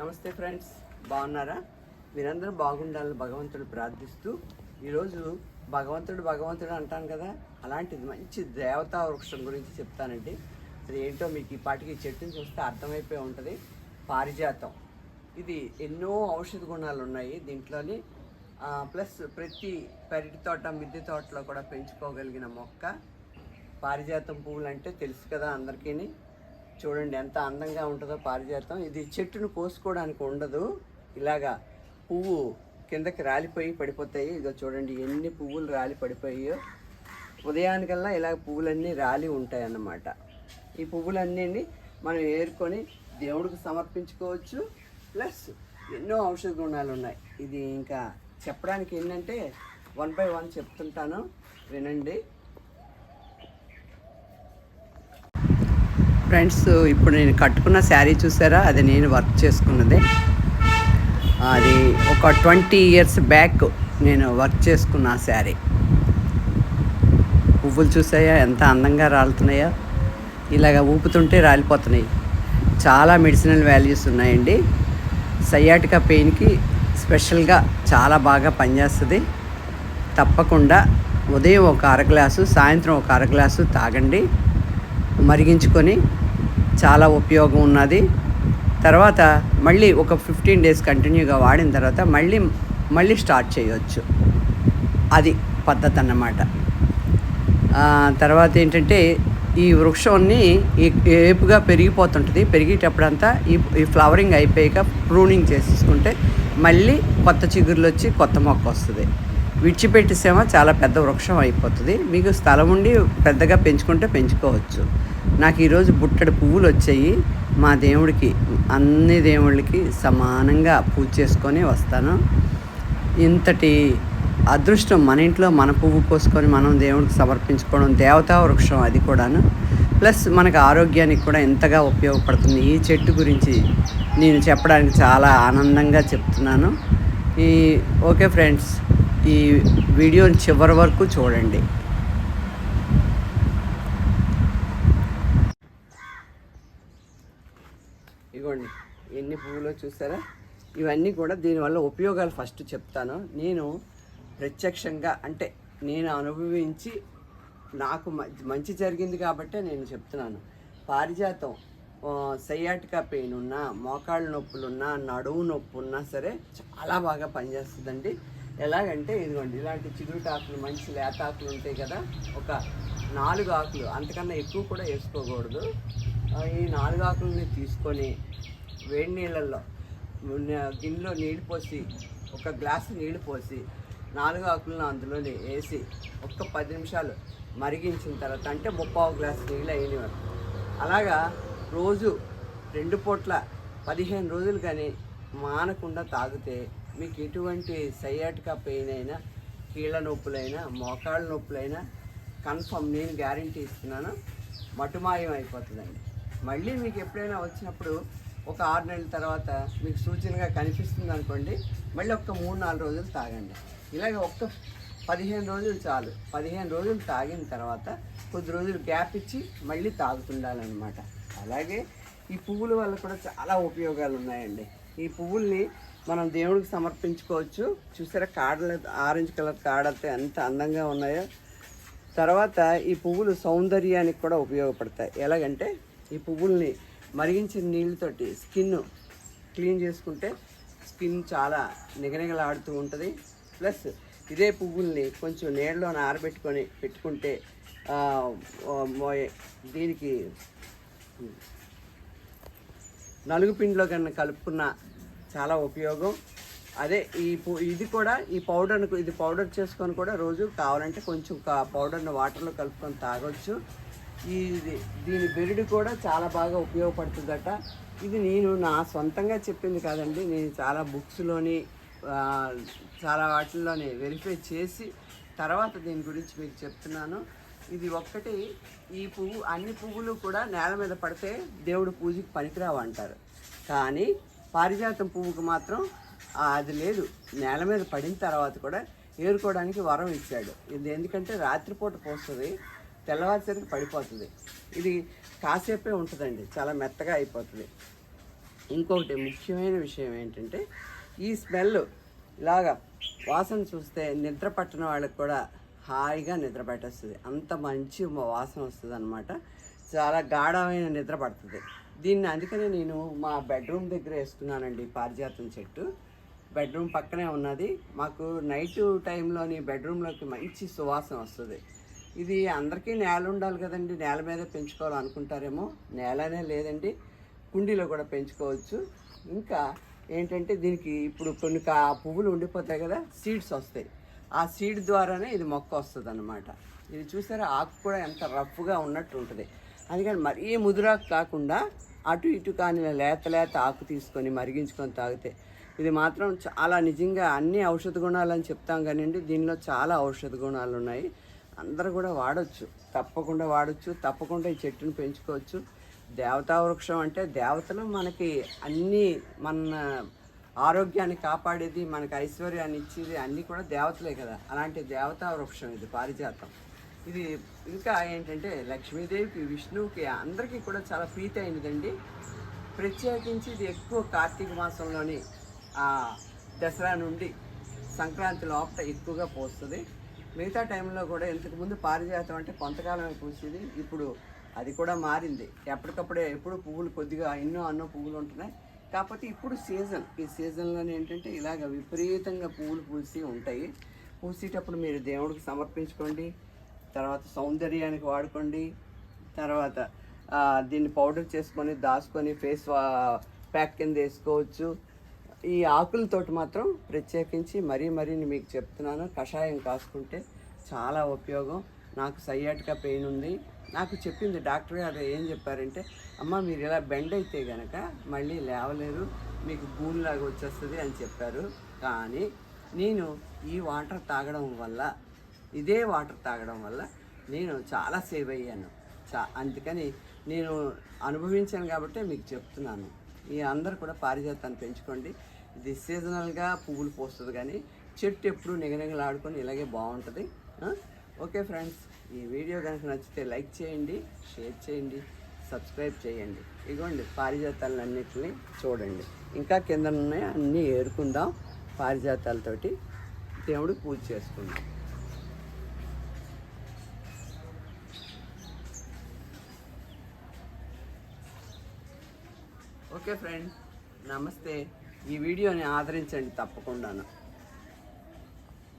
నమస్తే ఫ్రెండ్స్ బాగున్నారా? మీరందరూ బాగుండాలని భగవంతుడు ప్రార్థిస్తూ ఈరోజు భగవంతుడు భగవంతుడు అంటాను కదా అలాంటిది మంచి దేవతా వృక్షం గురించి చెప్తానండి. అది ఏంటో మీకు ఈ పాటికి చెట్టు చెట్టుని చూస్తే అర్థమైపోయి ఉంటుంది. పారిజాతం. ఇది ఎన్నో ఔషధ గుణాలు ఉన్నాయి దీంట్లోని. ప్లస్ ప్రతి పెరటి తోట మిద్దె తోటలో కూడా పెంచుకోగలిగిన మొక్క. పారిజాతం పువ్వులు అంటే తెలుసు కదా అందరికీ చూడండి ఎంత అందంగా ఉంటుందో పారిజాతం. ఇది చెట్టును కోసుకోవడానికి ఉండదు. ఇలాగా పువ్వు కిందకి రాలిపోయి పడిపోతాయి. ఇదో చూడండి ఎన్ని పువ్వులు రాలి పడిపోయాయో. ఉదయానికల్లా ఇలా పువ్వులన్నీ రాలి ఉంటాయి అన్నమాట ఈ పువ్వులన్నీ మనం ఏరుకొని దేవుడికి సమర్పించుకోవచ్చు. ప్లస్ ఎన్నో ఔషధ గుణాలు ఉన్నాయి. ఇది ఇంకా చెప్పడానికి ఏంటంటే వన్ బై వన్ చెప్తుంటాను. వినండి. ఫ్రెండ్స్ ఇప్పుడు నేను కట్టుకున్న శారీ చూసారా? అది నేను వర్క్ చేసుకున్నది. అది ఒక ట్వంటీ ఇయర్స్ బ్యాక్ నేను వర్క్ చేసుకున్న ఆ శారీ. పువ్వులు చూసాయా? ఎంత అందంగా రాలుతున్నాయా? ఇలాగ ఊపుతుంటే రాలిపోతున్నాయి. చాలా మెడిసినల్ వాల్యూస్ ఉన్నాయండి. సయాటికా పెయిన్కి స్పెషల్గా చాలా బాగా పనిచేస్తుంది. తప్పకుండా ఉదయం ఒక అర గ్లాసు సాయంత్రం ఒక అర గ్లాసు తాగండి. మరిగించుకొని చాలా ఉపయోగం ఉన్నది. తర్వాత మళ్ళీ ఒక ఫిఫ్టీన్ డేస్ కంటిన్యూగా వాడిన తర్వాత మళ్ళీ మళ్ళీ స్టార్ట్ చేయవచ్చు అది పద్ధతి అన్నమాట. తర్వాత ఏంటంటే ఈ వృక్షాన్ని ఏపుగా పెరిగిపోతుంటుంది. పెరిగేటప్పుడంతా ఈ ఈ ఫ్లవరింగ్ అయిపోయాక ప్రూనింగ్ చేసేసుకుంటే మళ్ళీ కొత్త చిగురులు వచ్చి కొత్త మొక్క వస్తుంది. విడిచిపెట్టేసేమో చాలా పెద్ద వృక్షం అయిపోతుంది. మీకు స్థలం ఉండి పెద్దగా పెంచుకుంటే పెంచుకోవచ్చు. నాకు ఈరోజు బుట్టడి పువ్వులు వచ్చాయి. మా దేవుడికి అన్ని దేవుళ్ళకి సమానంగా పూజ చేసుకొని వస్తాను. ఇంతటి అదృష్టం మన ఇంట్లో మన పువ్వు కోసుకొని మనం దేవుడికి సమర్పించుకోవడం దేవతా వృక్షం అది కూడాను. ప్లస్ మనకు ఆరోగ్యానికి కూడా ఎంతగా ఉపయోగపడుతుంది. ఈ చెట్టు గురించి నేను చెప్పడానికి చాలా ఆనందంగా చెప్తున్నాను. ఈ ఓకే ఫ్రెండ్స్ ఈ వీడియోని చివరి వరకు చూడండి. ఇగోండి ఎన్ని పువ్వులో చూసారా? ఇవన్నీ కూడా దీనివల్ల ఉపయోగాలు ఫస్ట్ చెప్తాను. నేను ప్రత్యక్షంగా అంటే నేను అనుభవించి నాకు మంచి జరిగింది కాబట్టే నేను చెప్తున్నాను. పారిజాతం సయాటికా పెయిన్ ఉన్నా మోకాళ్ళ నొప్పులున్నా నడువు నొప్పి ఉన్నా సరే చాలా బాగా పనిచేస్తుందండి. ఎలాగంటే ఇదిగోండి ఇలాంటి చిగురుటాకులు మంచి లేత ఆకులు ఉంటాయి కదా ఒక నాలుగు ఆకులు అంతకన్నా ఎక్కువ కూడా వేసుకోకూడదు. ఈ నాలుగాకులని తీసుకొని వేడి నీళ్ళల్లో గిన్నెలో నీళ్ళు పోసి ఒక గ్లాసు నీళ్ళు పోసి నాలుగు ఆకులను అందులోనే వేసి ఒక్క పది నిమిషాలు మరిగించిన తర్వాత అంటే ముప్పావు గ్లాసు నీళ్ళు అయిన వరకు అలాగా రోజు రెండు పూట్ల పదిహేను రోజులు కానీ మానకుండా తాగితే మీకు ఎటువంటి సయాటికా పెయిన్ అయినా కీళ్ళ నొప్పులైనా మోకాళ్ళ నొప్పులైనా కన్ఫర్మ్ నేను గ్యారంటీ ఇస్తున్నాను. మటుమాయం అయిపోతుందండి. మళ్ళీ మీకు ఎప్పుడైనా వచ్చినప్పుడు ఒక ఆరు నెలల తర్వాత మీకు సూచనగా కనిపిస్తుంది అనుకోండి మళ్ళీ ఒక్క మూడు నాలుగు రోజులు తాగండి. ఇలాగ ఒక్క పదిహేను రోజులు చాలు. పదిహేను రోజులు తాగిన తర్వాత కొద్ది రోజులు గ్యాప్ ఇచ్చి మళ్ళీ తాగుతుండాలన్నమాట. అలాగే ఈ పువ్వుల వల్ల కూడా చాలా ఉపయోగాలు ఉన్నాయండి. ఈ పువ్వుల్ని మనం దేవుడికి సమర్పించుకోవచ్చు. చూసారా కాడలు ఆరెంజ్ కలర్ కాడలతో ఎంత అందంగా ఉన్నాయో. తర్వాత ఈ పువ్వులు సౌందర్యానికి కూడా ఉపయోగపడతాయి. ఎలాగంటే ఈ పువ్వుల్ని మరిగించిన నీళ్ళతోటి స్కిన్ క్లీన్ చేసుకుంటే స్కిన్ చాలా నిగనిగలాడుతూ ఉంటుంది. ప్లస్ ఇదే పువ్వుల్ని కొంచెం నీళ్ళలో ఆరబెట్టుకొని పెట్టుకుంటే దీనికి నలుగు పిండిలో కన్నా కలుపుకున్న చాలా ఉపయోగం. అదే ఈ ఇది కూడా ఈ పౌడర్ను ఇది పౌడర్ చేసుకొని కూడా రోజు కావాలంటే కొంచెం పౌడర్ను వాటర్లో కలుపుకొని తాగొచ్చు. ఇది దీని బెరడు కూడా చాలా బాగా ఉపయోగపడుతుందట. ఇది నేను నా సొంతంగా చెప్పింది కాదండి. నేను చాలా బుక్స్లోని చాలా వాటిల్లోని వెరిఫై చేసి తర్వాత దీని గురించి మీకు చెప్తున్నాను. ఇది ఒక్కటి ఈ పువ్వు అన్ని పువ్వులు కూడా నేల మీద పడితే దేవుడు పూజకి పనికిరావు అంటారు. కానీ పారిజాతం పువ్వుకు మాత్రం అది లేదు. నేల మీద పడిన తర్వాత కూడా ఏరుకోవడానికి వరం ఇచ్చాడు. ఇది ఎందుకంటే రాత్రిపూట పోస్తుంది. తెల్లవారుసరికి పడిపోతుంది. ఇది కాసేపే ఉంటుందండి. చాలా మెత్తగా అయిపోతుంది. ఇంకొకటి ముఖ్యమైన విషయం ఏంటంటే ఈ స్మెల్ ఇలాగా వాసన చూస్తే నిద్ర పట్టిన వాళ్ళకి కూడా హాయిగా నిద్ర పట్టేస్తుంది. అంత మంచి వాసన వస్తుంది అనమాట చాలా గాఢమైన నిద్ర పడుతుంది. దీన్ని అందుకనే నేను మా బెడ్రూమ్ దగ్గర వేసుకున్నానండి పారిజాతం చెట్టు. బెడ్రూమ్ పక్కనే ఉన్నది. మాకు నైట్ టైంలోని బెడ్రూమ్లోకి మంచి సువాసన వస్తుంది. ఇది అందరికీ నేల ఉండాలి కదండి. నేల మీద పెంచుకోవాలనుకుంటారేమో? నేలనే లేదండి. కుండీలో కూడా పెంచుకోవచ్చు. ఇంకా ఏంటంటే దీనికి ఇప్పుడు కొన్ని కా పువ్వులు ఉండిపోతాయి కదా సీడ్స్ వస్తాయి. ఆ సీడ్ ద్వారానే ఇది మొక్క వస్తుంది అనమాట ఇది చూసారా? ఆకు కూడా ఎంత రఫ్గా ఉన్నట్టు ఉంటుంది. అందుకని మరీ ముదురాకు కాకుండా అటు ఇటు కాని లేత లేత ఆకు తీసుకొని మరిగించుకొని తాగితే ఇది మాత్రం చాలా నిజంగా అన్ని ఔషధ గుణాలు అని చెప్తాం కానివ్వండి దీనిలో చాలా ఔషధ గుణాలు ఉన్నాయి అందరూ కూడా వాడచ్చు. తప్పకుండా వాడచ్చు. తప్పకుండా ఈ చెట్టును పెంచుకోవచ్చు. దేవతా వృక్షం అంటే దేవతలు మనకి అన్నీ మన ఆరోగ్యాన్ని కాపాడేది మనకి ఐశ్వర్యాన్ని ఇచ్చేది అన్నీ కూడా దేవతలే కదా. అలాంటి దేవతా వృక్షం ఇది పారిజాతం. ఇది ఇంకా ఏంటంటే లక్ష్మీదేవికి విష్ణువుకి అందరికీ కూడా చాలా ప్రీతి అయినదండి ప్రత్యేకించి ఇది ఎక్కువ కార్తీక మాసంలోని ఆ దసరా నుండి సంక్రాంతి లోపల ఎక్కువగా పోస్తుంది. మిగతా టైంలో కూడా ఇంతకుముందు పారిజాతం అంటే కొంతకాలమే పూసేది ఇప్పుడు అది కూడా మారింది. ఎప్పటికప్పుడే ఎప్పుడు పువ్వులు కొద్దిగా ఎన్నో అన్నో పువ్వులు ఉంటున్నాయి. కాకపోతే ఇప్పుడు సీజన్ ఈ సీజన్లోనే ఏంటంటే ఇలాగ విపరీతంగా పువ్వులు పూసి ఉంటాయి. పూసేటప్పుడు మీరు దేవుడికి సమర్పించుకోండి తర్వాత సౌందర్యానికి వాడుకోండి తర్వాత దీన్ని పౌడర్ చేసుకొని దాచుకొని ఫేస్ ప్యాక్ కింద వేసుకోవచ్చు. ఈ ఆకులతోటి మాత్రం ప్రత్యేకించి మరీ మరీ మీకు చెప్తున్నాను. కషాయం కాసుకుంటే చాలా ఉపయోగం. నాకు సయ్యాటిగా పెయిన్ ఉంది. నాకు చెప్పింది డాక్టర్ గారు ఏం చెప్పారంటే అమ్మ మీరు ఇలా బెండ్ అయితే కనుక మళ్ళీ లేవలేరు. మీకు గూన్లాగా వచ్చేస్తుంది అని చెప్పారు. కానీ నేను ఈ వాటర్ తాగడం వల్ల ఇదే వాటర్ తాగడం వల్ల నేను చాలా సేవ్ అయ్యాను. చా అందుకని నేను అనుభవించాను కాబట్టి మీకు చెప్తున్నాను. ఈ అందరు కూడా పారిజాతాన్ని పెంచుకోండి. ఇది సీజనల్గా పువ్వులు పోస్తుంది కానీ చెట్టు ఎప్పుడు నిగనిగలాడుకొని ఇలాగే బాగుంటుంది. ఓకే ఫ్రెండ్స్ ఈ వీడియో కనుక నచ్చితే లైక్ చేయండి షేర్ చేయండి సబ్స్క్రైబ్ చేయండి. ఇదిగోండి పారిజాతాలన్నింటినీ చూడండి. ఇంకా కింద ఉన్నాయి అన్నీ ఏరుకుందాం. పారిజాతాలతోటి దేవుడు పూజ చేసుకుందాం. Okay friend. నమస్తే. ఈ వీడియోని ఆదరించండి తప్పకుండాను.